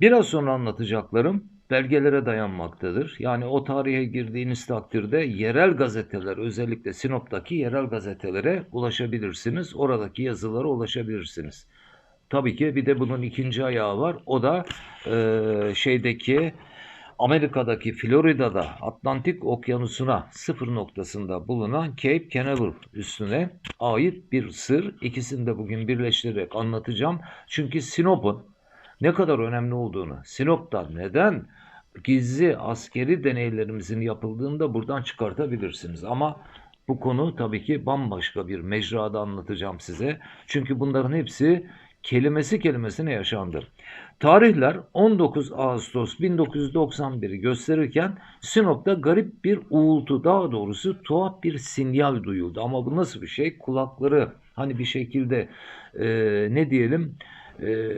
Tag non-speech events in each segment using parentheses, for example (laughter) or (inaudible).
Biraz sonra anlatacaklarım belgelere dayanmaktadır. Yani o tarihe girdiğiniz takdirde yerel gazeteler özellikle Sinop'taki yerel gazetelere ulaşabilirsiniz. Oradaki yazılara ulaşabilirsiniz. Tabii ki bir de bunun ikinci ayağı var. O da eee, şeydeki Amerika'daki Florida'da Atlantik Okyanusu'na sıfır noktasında bulunan Cape Canaveral üstüne ait bir sır. İkisini de bugün birleştirerek anlatacağım. Çünkü Sinop'un ne kadar önemli olduğunu, Sinop'ta neden gizli askeri deneylerimizin yapıldığını da buradan çıkartabilirsiniz. Ama bu konu tabii ki bambaşka bir mecrada anlatacağım size. Çünkü bunların hepsi kelimesi kelimesine yaşandı. Tarihler 19 Ağustos 1991'i gösterirken Sinop'ta garip bir uğultu daha doğrusu tuhaf bir sinyal duyuldu. Ama bu nasıl bir şey? Kulakları hani bir şekilde e, ne diyelim e,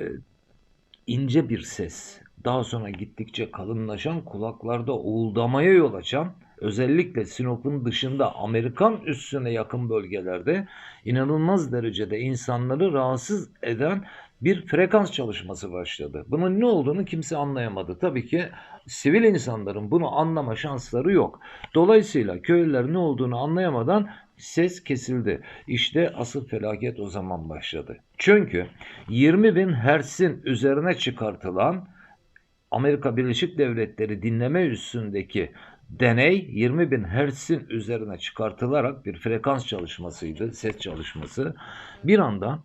ince bir ses. Daha sonra gittikçe kalınlaşan kulaklarda uğuldamaya yol açan özellikle Sinop'un dışında Amerikan üssüne yakın bölgelerde inanılmaz derecede insanları rahatsız eden bir frekans çalışması başladı. Bunun ne olduğunu kimse anlayamadı. Tabii ki sivil insanların bunu anlama şansları yok. Dolayısıyla köylüler ne olduğunu anlayamadan ses kesildi. İşte asıl felaket o zaman başladı. Çünkü 20 bin Hertz'in üzerine çıkartılan Amerika Birleşik Devletleri dinleme üssündeki deney 20 bin Hertz'in üzerine çıkartılarak bir frekans çalışmasıydı, ses çalışması. Bir anda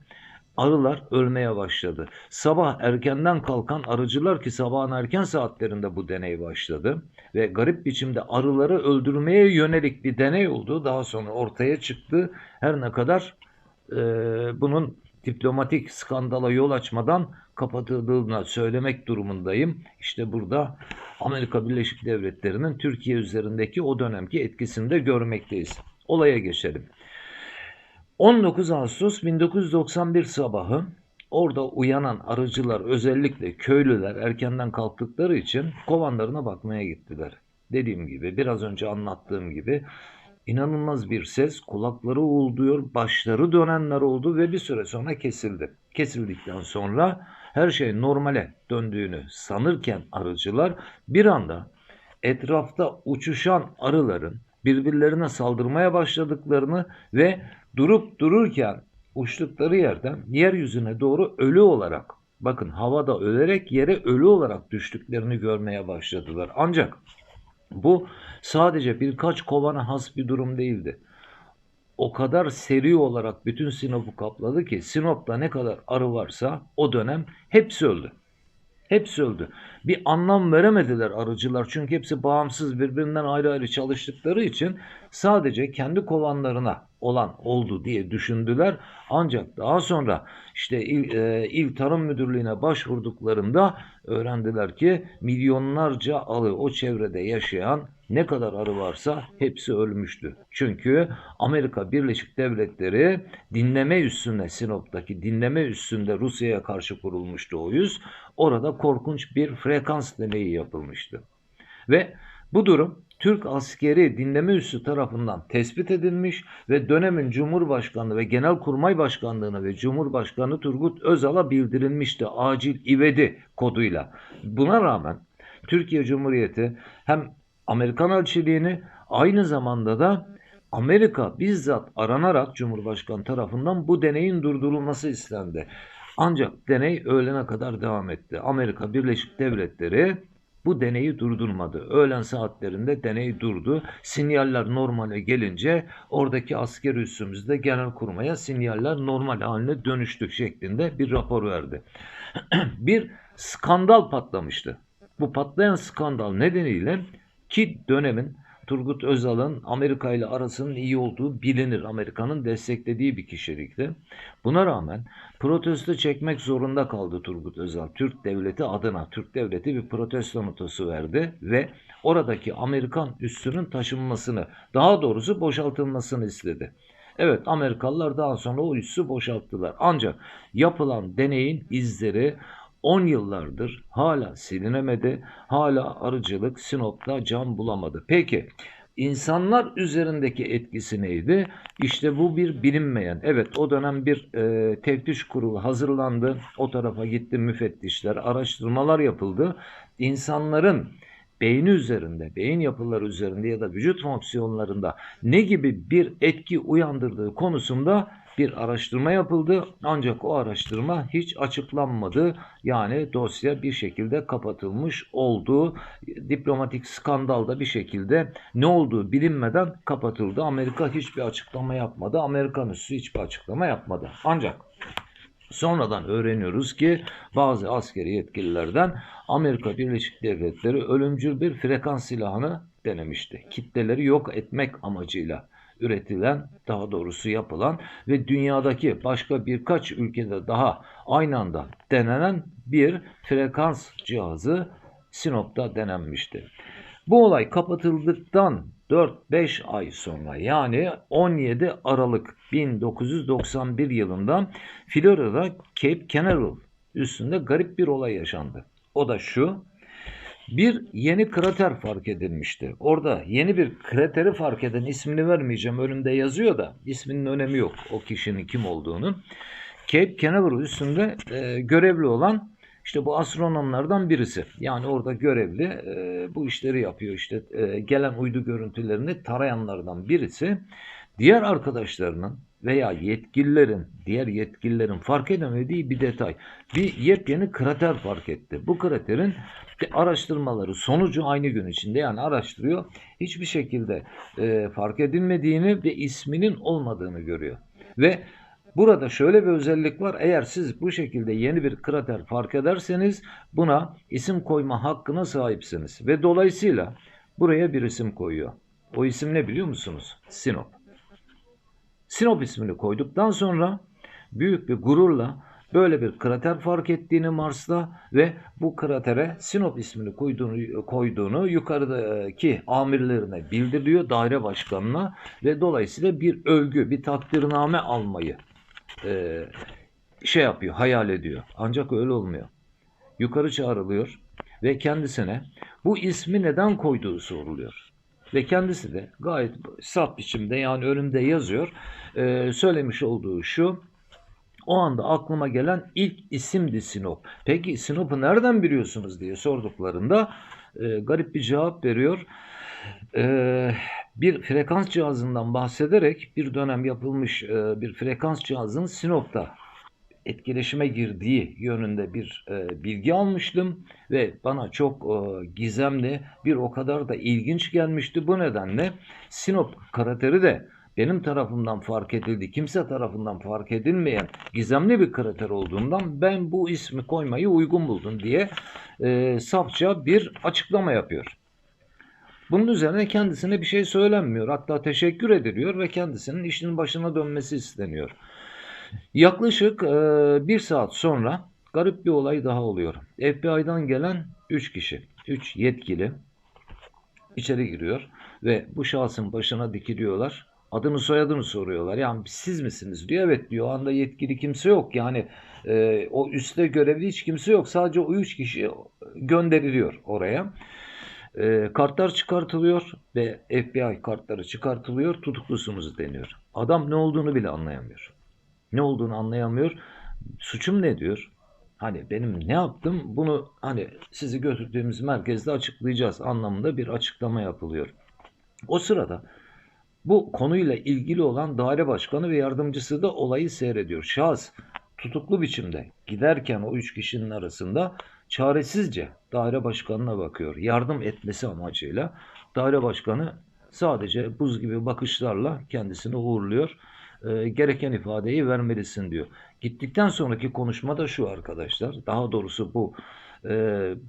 arılar ölmeye başladı. Sabah erkenden kalkan arıcılar ki sabahın erken saatlerinde bu deney başladı ve garip biçimde arıları öldürmeye yönelik bir deney oldu. Daha sonra ortaya çıktı. Her ne kadar e, bunun diplomatik skandala yol açmadan kapatıldığını söylemek durumundayım. İşte burada Amerika Birleşik Devletleri'nin Türkiye üzerindeki o dönemki etkisini de görmekteyiz. Olaya geçelim. 19 Ağustos 1991 sabahı orada uyanan arıcılar özellikle köylüler erkenden kalktıkları için kovanlarına bakmaya gittiler. Dediğim gibi biraz önce anlattığım gibi inanılmaz bir ses kulakları uğulduyor başları dönenler oldu ve bir süre sonra kesildi. Kesildikten sonra her şey normale döndüğünü sanırken arıcılar bir anda etrafta uçuşan arıların birbirlerine saldırmaya başladıklarını ve durup dururken uçtukları yerden yeryüzüne doğru ölü olarak bakın havada ölerek yere ölü olarak düştüklerini görmeye başladılar. Ancak bu sadece birkaç kovana has bir durum değildi. O kadar seri olarak bütün Sinop'u kapladı ki Sinop'ta ne kadar arı varsa o dönem hepsi öldü. Hepsi öldü. Bir anlam veremediler arıcılar çünkü hepsi bağımsız birbirinden ayrı ayrı çalıştıkları için sadece kendi kovanlarına olan oldu diye düşündüler. Ancak daha sonra işte İl, e, İl Tarım Müdürlüğü'ne başvurduklarında öğrendiler ki milyonlarca arı o çevrede yaşayan ne kadar arı varsa hepsi ölmüştü. Çünkü Amerika Birleşik Devletleri dinleme üssünde Sinop'taki dinleme üssünde Rusya'ya karşı kurulmuştu o yüz. Orada korkunç bir frekans deneyi yapılmıştı. Ve bu durum Türk askeri dinleme üssü tarafından tespit edilmiş ve dönemin Cumhurbaşkanlığı ve Genelkurmay Başkanlığı'na ve Cumhurbaşkanı Turgut Özal'a bildirilmişti acil ivedi koduyla. Buna rağmen Türkiye Cumhuriyeti hem Amerikan elçiliğini aynı zamanda da Amerika bizzat aranarak Cumhurbaşkanı tarafından bu deneyin durdurulması istendi. Ancak deney öğlene kadar devam etti. Amerika Birleşik Devletleri bu deneyi durdurmadı. Öğlen saatlerinde deney durdu. Sinyaller normale gelince oradaki asker üssümüzde genel kurmaya sinyaller normal haline dönüştü şeklinde bir rapor verdi. (clears throat) bir skandal patlamıştı. Bu patlayan skandal nedeniyle ki dönemin Turgut Özal'ın Amerika ile arasının iyi olduğu bilinir. Amerika'nın desteklediği bir kişilikti. Buna rağmen protesto çekmek zorunda kaldı Turgut Özal. Türk devleti adına Türk devleti bir protesto notosu verdi ve oradaki Amerikan üssünün taşınmasını, daha doğrusu boşaltılmasını istedi. Evet Amerikalılar daha sonra o üssü boşalttılar. Ancak yapılan deneyin izleri 10 yıllardır hala silinemedi. Hala arıcılık Sinop'ta can bulamadı. Peki İnsanlar üzerindeki etkisi neydi? İşte bu bir bilinmeyen. Evet o dönem bir e, teftiş kurulu hazırlandı. O tarafa gitti müfettişler, araştırmalar yapıldı. İnsanların beyni üzerinde, beyin yapıları üzerinde ya da vücut fonksiyonlarında ne gibi bir etki uyandırdığı konusunda bir araştırma yapıldı. Ancak o araştırma hiç açıklanmadı. Yani dosya bir şekilde kapatılmış oldu. Diplomatik skandalda bir şekilde ne olduğu bilinmeden kapatıldı. Amerika hiçbir açıklama yapmadı. Amerikan üssü hiçbir açıklama yapmadı. Ancak Sonradan öğreniyoruz ki bazı askeri yetkililerden Amerika Birleşik Devletleri ölümcül bir frekans silahını denemişti. Kitleleri yok etmek amacıyla üretilen, daha doğrusu yapılan ve dünyadaki başka birkaç ülkede daha aynı anda denenen bir frekans cihazı Sinop'ta denenmişti. Bu olay kapatıldıktan 4-5 ay sonra yani 17 Aralık 1991 yılında Florida'da Cape Canaveral üstünde garip bir olay yaşandı. O da şu. Bir yeni krater fark edilmişti. Orada yeni bir krateri fark eden ismini vermeyeceğim. Önümde yazıyor da isminin önemi yok o kişinin kim olduğunu. Cape Canaveral üstünde e, görevli olan işte bu astronomlardan birisi. Yani orada görevli e, bu işleri yapıyor. İşte e, gelen uydu görüntülerini tarayanlardan birisi. Diğer arkadaşlarının veya yetkililerin, diğer yetkililerin fark edemediği bir detay. Bir yepyeni krater fark etti. Bu kraterin araştırmaları sonucu aynı gün içinde yani araştırıyor. Hiçbir şekilde e, fark edilmediğini ve isminin olmadığını görüyor. Ve Burada şöyle bir özellik var. Eğer siz bu şekilde yeni bir krater fark ederseniz buna isim koyma hakkına sahipsiniz. Ve dolayısıyla buraya bir isim koyuyor. O isim ne biliyor musunuz? Sinop. Sinop ismini koyduktan sonra büyük bir gururla böyle bir krater fark ettiğini Mars'ta ve bu kratere Sinop ismini koyduğunu, koyduğunu yukarıdaki amirlerine bildiriyor daire başkanına ve dolayısıyla bir övgü, bir takdirname almayı e, şey yapıyor, hayal ediyor. Ancak öyle olmuyor. Yukarı çağrılıyor ve kendisine bu ismi neden koyduğu soruluyor. Ve kendisi de gayet saf biçimde yani önümde yazıyor. E, söylemiş olduğu şu. O anda aklıma gelen ilk isimdi Sinop. Peki Sinop'u nereden biliyorsunuz diye sorduklarında e, garip bir cevap veriyor. E, bir frekans cihazından bahsederek bir dönem yapılmış e, bir frekans cihazının Sinop'ta etkileşime girdiği yönünde bir e, bilgi almıştım ve bana çok e, gizemli bir o kadar da ilginç gelmişti. Bu nedenle Sinop krateri de benim tarafımdan fark edildi, kimse tarafından fark edilmeyen gizemli bir krater olduğundan ben bu ismi koymayı uygun buldum diye e, safça bir açıklama yapıyor. Bunun üzerine kendisine bir şey söylenmiyor. Hatta teşekkür ediliyor ve kendisinin işinin başına dönmesi isteniyor. Yaklaşık e, bir saat sonra garip bir olay daha oluyor. FBI'dan gelen 3 kişi, 3 yetkili içeri giriyor ve bu şahsın başına dikiliyorlar. Adını soyadını soruyorlar. Yani siz misiniz diyor. Evet diyor. O anda yetkili kimse yok. Yani e, o üstte görevli hiç kimse yok. Sadece o üç kişi gönderiliyor oraya. E, kartlar çıkartılıyor ve FBI kartları çıkartılıyor. Tutuklusunuz deniyor. Adam ne olduğunu bile anlayamıyor. Ne olduğunu anlayamıyor. Suçum ne diyor? Hani benim ne yaptım? Bunu hani sizi götürdüğümüz merkezde açıklayacağız anlamında bir açıklama yapılıyor. O sırada bu konuyla ilgili olan daire başkanı ve yardımcısı da olayı seyrediyor. Şahıs tutuklu biçimde giderken o üç kişinin arasında çaresizce daire başkanına bakıyor. Yardım etmesi amacıyla daire başkanı sadece buz gibi bakışlarla kendisini uğurluyor. E, gereken ifadeyi vermelisin diyor. Gittikten sonraki konuşma da şu arkadaşlar. Daha doğrusu bu e,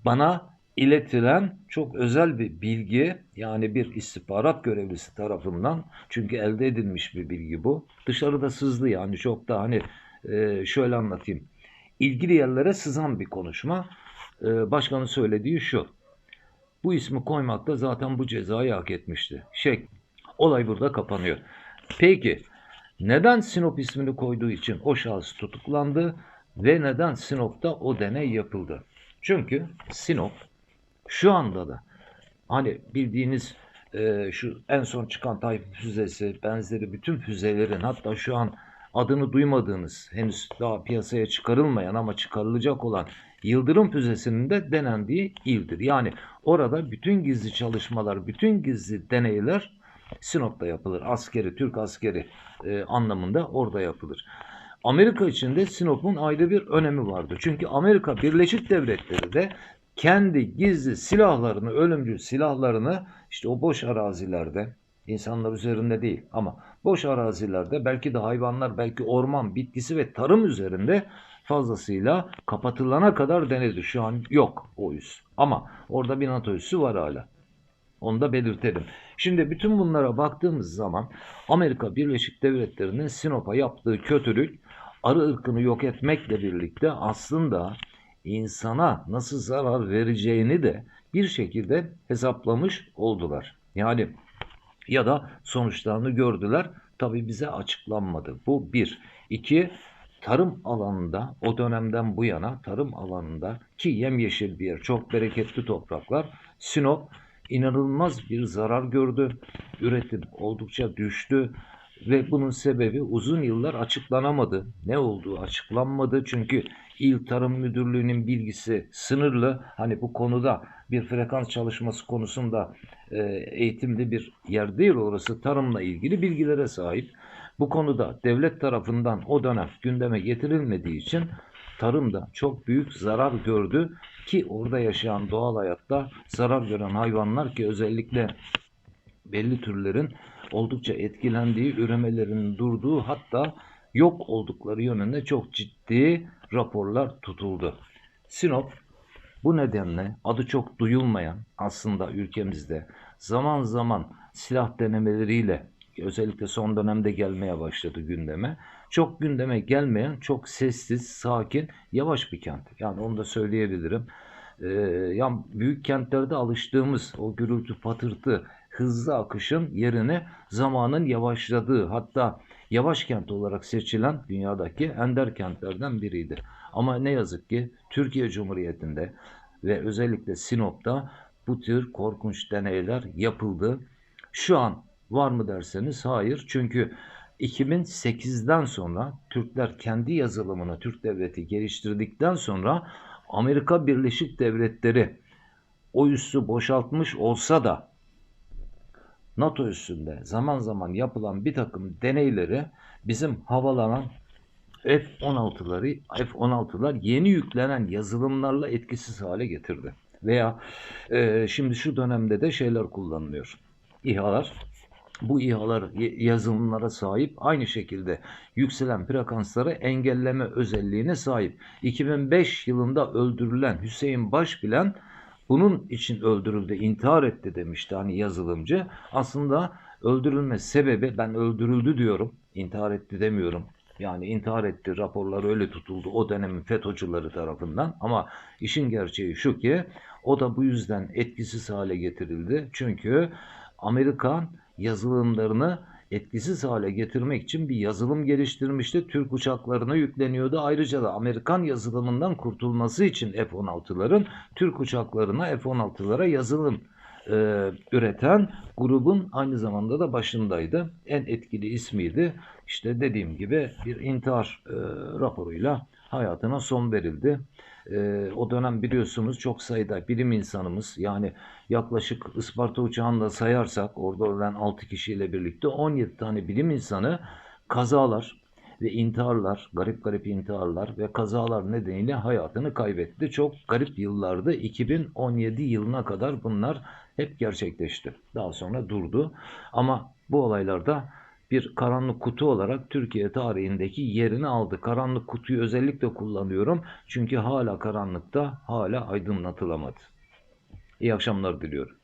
bana iletilen çok özel bir bilgi yani bir istihbarat görevlisi tarafından çünkü elde edilmiş bir bilgi bu. Dışarıda sızdı yani çok da hani e, şöyle anlatayım. İlgili yerlere sızan bir konuşma. E, başkanın söylediği şu. Bu ismi koymakta zaten bu cezayı hak etmişti. Şey, olay burada kapanıyor. Peki neden Sinop ismini koyduğu için o şahıs tutuklandı ve neden Sinop'ta o deney yapıldı? Çünkü Sinop şu anda da hani bildiğiniz e, şu en son çıkan Tayfun füzesi benzeri bütün füzelerin hatta şu an adını duymadığınız henüz daha piyasaya çıkarılmayan ama çıkarılacak olan Yıldırım füzesinin de denendiği ildir. Yani orada bütün gizli çalışmalar, bütün gizli deneyler Sinop'ta yapılır. Askeri, Türk askeri e, anlamında orada yapılır. Amerika için de Sinop'un ayrı bir önemi vardı. Çünkü Amerika Birleşik Devletleri de kendi gizli silahlarını, ölümcül silahlarını işte o boş arazilerde, insanlar üzerinde değil ama boş arazilerde belki de hayvanlar, belki orman, bitkisi ve tarım üzerinde fazlasıyla kapatılana kadar denedi. Şu an yok o üs. Ama orada bir NATO üssü var hala. Onu da belirtelim. Şimdi bütün bunlara baktığımız zaman Amerika Birleşik Devletleri'nin Sinop'a yaptığı kötülük arı ırkını yok etmekle birlikte aslında insana nasıl zarar vereceğini de bir şekilde hesaplamış oldular. Yani ya da sonuçlarını gördüler. Tabi bize açıklanmadı. Bu bir. İki, tarım alanında o dönemden bu yana tarım alanında ki yemyeşil bir yer, çok bereketli topraklar. Sinop inanılmaz bir zarar gördü. Üretim oldukça düştü ve bunun sebebi uzun yıllar açıklanamadı. Ne olduğu açıklanmadı çünkü İl Tarım Müdürlüğü'nün bilgisi sınırlı. Hani bu konuda bir frekans çalışması konusunda e, eğitimli bir yer değil orası tarımla ilgili bilgilere sahip. Bu konuda devlet tarafından o dönem gündeme getirilmediği için tarımda çok büyük zarar gördü ki orada yaşayan doğal hayatta zarar gören hayvanlar ki özellikle belli türlerin oldukça etkilendiği, üremelerinin durduğu hatta yok oldukları yönünde çok ciddi raporlar tutuldu. Sinop bu nedenle adı çok duyulmayan aslında ülkemizde zaman zaman silah denemeleriyle özellikle son dönemde gelmeye başladı gündeme. Çok gündeme gelmeyen, çok sessiz, sakin, yavaş bir kent. Yani onu da söyleyebilirim. Ee, yani büyük kentlerde alıştığımız o gürültü, patırtı, hızlı akışın yerine zamanın yavaşladığı hatta yavaş kent olarak seçilen dünyadaki ender kentlerden biriydi. Ama ne yazık ki Türkiye Cumhuriyeti'nde ve özellikle Sinop'ta bu tür korkunç deneyler yapıldı. Şu an var mı derseniz hayır. Çünkü 2008'den sonra Türkler kendi yazılımını Türk Devleti geliştirdikten sonra Amerika Birleşik Devletleri o üssü boşaltmış olsa da NATO üstünde zaman zaman yapılan bir takım deneyleri bizim havalanan F-16'ları F-16'lar yeni yüklenen yazılımlarla etkisiz hale getirdi. Veya e, şimdi şu dönemde de şeyler kullanılıyor. İHA'lar bu İHA'lar yazılımlara sahip aynı şekilde yükselen frekansları engelleme özelliğine sahip. 2005 yılında öldürülen Hüseyin Başbilen bunun için öldürüldü, intihar etti demişti hani yazılımcı. Aslında öldürülme sebebi ben öldürüldü diyorum. intihar etti demiyorum. Yani intihar etti raporlar öyle tutuldu o dönemin FETÖ'cüleri tarafından. Ama işin gerçeği şu ki o da bu yüzden etkisiz hale getirildi. Çünkü Amerikan yazılımlarını etkisiz hale getirmek için bir yazılım geliştirmişti. Türk uçaklarına yükleniyordu. Ayrıca da Amerikan yazılımından kurtulması için F-16'ların Türk uçaklarına F-16'lara yazılım e, üreten grubun aynı zamanda da başındaydı. En etkili ismiydi. İşte dediğim gibi bir intihar e, raporuyla hayatına son verildi. E, o dönem biliyorsunuz çok sayıda bilim insanımız yani yaklaşık Isparta uçağında sayarsak orada ölen 6 kişiyle birlikte 17 tane bilim insanı kazalar ve intiharlar, garip garip intiharlar ve kazalar nedeniyle hayatını kaybetti. Çok garip yıllardı. 2017 yılına kadar bunlar hep gerçekleşti. Daha sonra durdu. Ama bu olaylarda bir karanlık kutu olarak Türkiye tarihindeki yerini aldı. Karanlık kutuyu özellikle kullanıyorum. Çünkü hala karanlıkta, hala aydınlatılamadı. İyi akşamlar diliyorum.